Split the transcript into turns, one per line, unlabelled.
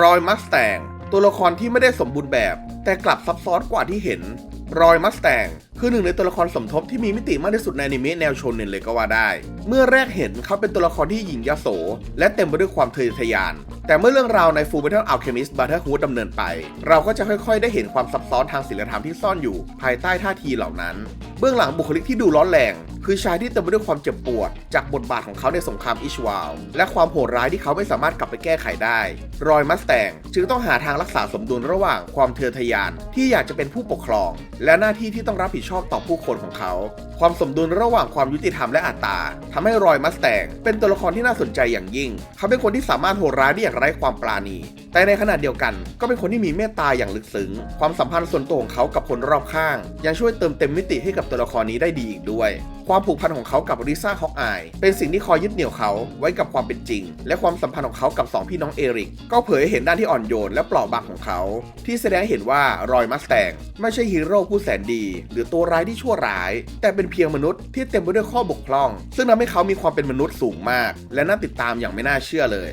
รอยมัสแตงตัวละครที่ไม่ได้สมบูรณ์แบบ แต่กลับซับซ้อนกว่าที่เห็น รอยมัสแตงคือหนึ่งในตัวละครสมทบที่มีมิติมากที่สุดในอนิเมะแนวโชเน็นเลยก็ว่าได้ เมื่อแรกเห็นเขาเป็นตัวละครที่หญิงยโส และเต็มไปด้วยความทะเยอทะยาน แต่เมื่อเรื่องราวใน Full Metal Alchemist Brotherhood ดำเนินไป เราก็จะค่อยๆ ได้เห็นความซับซ้อนทางศิลธรรมที่ซ่อนอยู่ ภายใต้ท่าทีเหล่านั้นเบื้องหลังบุคลิกที่ดูร้อนแรง คือชายที่เต็มไปด้วยความเจ็บปวด จากบทบาทของเขาในสงครามอิชวาลและความโหดร้ายที่เขาไม่สามารถกลับไปแก้ไขได้ รอยมัสแตงจึงต้องหาทางรักษาสมดุลระหว่างความเทะทะยานที่อยากจะเป็นผู้ปกครอง และหน้าที่ที่ต้องรับผิดชอบต่อผู้คนของเขา ความสมดุลระหว่างความยุติธรรมและอัตตาทำให้รอยมัสแตงเป็นตัวละครที่น่าสนใจอย่างยิ่ง เขาเป็นคนที่สามารถโหดร้ายได้อย่างไร้ความปราณี แต่ในขณะเดียวกัน ก็เป็นคนที่มีเมตตาอย่างลึกซึ้ง ความสัมพันธ์ส่วนตัวของเขากับคนรอบข้าง ยังช่วยเติมเต็มมิติให้กับตัวละครนี้ได้ดีอีกด้วย ความผูกพันของเขากับริซ่าฮอกอาย เป็นสิ่งที่คอยยึดเหนี่ยวเขาไว้กับความเป็นจริง และความสัมพันธ์ของเขากับสองพี่น้องเอริก ก็เผยให้เห็นด้านที่อ่อนโยนและเปราะบางของเขา ที่แสดงเห็นว่ารอยมัสแตงไม่ใช่ฮีโร่ผู้แสนดี หรือตัวร้ายที่ชั่วร้าย แต่เป็นเพียงมนุษย์ที่เต็มไปด้วยข้อบกพร่อง ซึ่งทำให้เขามีความเป็นมนุษย์สูงมาก และน่าติดตามอย่างไม่น่าเชื่อเลย